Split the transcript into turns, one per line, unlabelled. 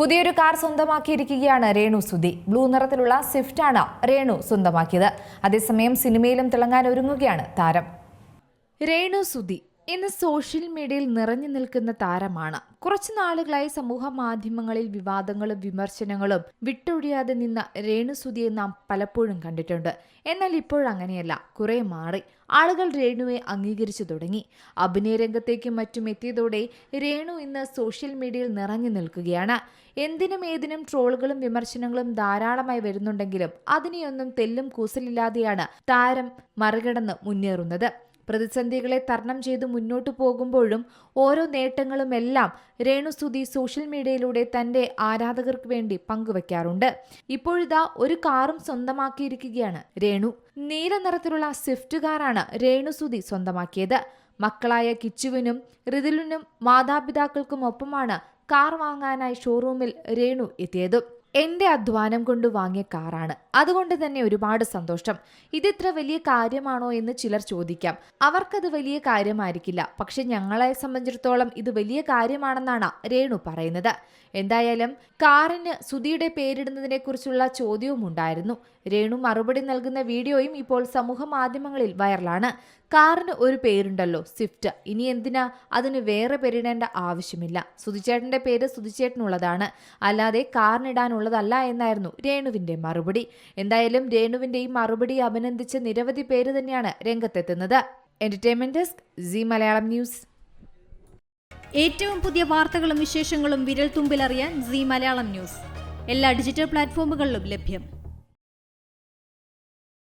പുതിയൊരു കാർ സ്വന്തമാക്കിയിരിക്കുകയാണ് രേണു സുധി. ബ്ലൂ നിറത്തിലുള്ള സ്വിഫ്റ്റ് ആണ് രേണു സ്വന്തമാക്കിയത്. അതേസമയം സിനിമയിലും തിളങ്ങാൻ ഒരുങ്ങുകയാണ് താരം. രേണു സുധി ഇന്ന് സോഷ്യൽ മീഡിയയിൽ നിറഞ്ഞു നിൽക്കുന്ന താരമാണ്. കുറച്ചു നാളുകളായി സമൂഹ മാധ്യമങ്ങളിൽ വിവാദങ്ങളും വിമർശനങ്ങളും വിട്ടൊഴിയാതെ നിന്ന രേണുസുതിയെ നാം പലപ്പോഴും കണ്ടിട്ടുണ്ട്. എന്നാൽ ഇപ്പോഴങ്ങനെയല്ല കുറെ മാറി. ആളുകൾ രേണുവെ അംഗീകരിച്ചു തുടങ്ങി. അഭിനയ രംഗത്തേക്കും മറ്റും എത്തിയതോടെ രേണു ഇന്ന് സോഷ്യൽ മീഡിയയിൽ നിറഞ്ഞു നിൽക്കുകയാണ്. എന്തിനും ഏതിനും ട്രോളുകളും വിമർശനങ്ങളും ധാരാളമായി വരുന്നുണ്ടെങ്കിലും അതിനെയൊന്നും തെല്ലും കൂസലില്ലാതെയാണ് താരം മറികടന്ന് മുന്നേറുന്നത്. പ്രതിസന്ധികളെ തരണം ചെയ്ത് മുന്നോട്ടു പോകുമ്പോഴും ഓരോ നേട്ടങ്ങളും എല്ലാം രേണുസുതി സോഷ്യൽ മീഡിയയിലൂടെ തന്റെ ആരാധകർക്ക് വേണ്ടി പങ്കുവെക്കാറുണ്ട്. ഇപ്പോഴിതാ ഒരു കാറും സ്വന്തമാക്കിയിരിക്കുകയാണ് രേണു. നീല നിറത്തിലുള്ള സ്വിഫ്റ്റ് കാറാണ് രേണുസുതി സ്വന്തമാക്കിയത്. മക്കളായ കിച്ചുവിനും ഋതുലിനും മാതാപിതാക്കൾക്കും ഒപ്പമാണ് കാർ വാങ്ങാനായി ഷോറൂമിൽ രേണു എത്തിയത്. എന്റെ അധ്വാനം കൊണ്ട് വാങ്ങിയ കാറാണ്. അതുകൊണ്ട് തന്നെ ഒരുപാട് സന്തോഷം. ഇതിത്ര വലിയ കാര്യമാണോ? എന്ന് ചിലർ ചോദിക്കാം. അവർക്കത് വലിയ കാര്യമായിരിക്കില്ല. പക്ഷെ ഞങ്ങളെ സംബന്ധിച്ചിടത്തോളം ഇത് വലിയ കാര്യമാണെന്നാണ് രേണു പറയുന്നത്. എന്തായാലും കാറിന് സുധിയുടെ പേരിടുന്നതിനെ കുറിച്ചുള്ള ചോദ്യവും ഉണ്ടായിരുന്നു. രേണു മറുപടി നൽകുന്ന വീഡിയോയും ഇപ്പോൾ സമൂഹ മാധ്യമങ്ങളിൽ വൈറലാണ്. കാറിന് ഒരു പേരുണ്ടല്ലോ സ്വിഫ്റ്റ്. ഇനി എന്തിനാ? അതിന് വേറെ പേരിടേണ്ട ആവശ്യമില്ല. സുധിച്ചേട്ടന്റെ പേര് സുധിച്ചേട്ടനുള്ളതാണ്. അല്ലാതെ കാറിനിടാനുള്ളതല്ല എന്നായിരുന്നു രേണുവിന്റെ മറുപടി. എന്തായാലും രേണുവിന്റെ ഈ മറുപടി അഭിനന്ദിച്ച് നിരവധി പേര് തന്നെയാണ് രംഗത്തെത്തുന്നത്. Entertainment desk Zee Malayalam news
ഏറ്റവും പുതിയ വാർത്തകളും വിശേഷങ്ങളും വിരൽ തുമ്പിലറിയാൻ സി മലയാളം ന്യൂസ് എല്ലാ ഡിജിറ്റൽ പ്ലാറ്റ്ഫോമുകളിലും ലഭ്യം.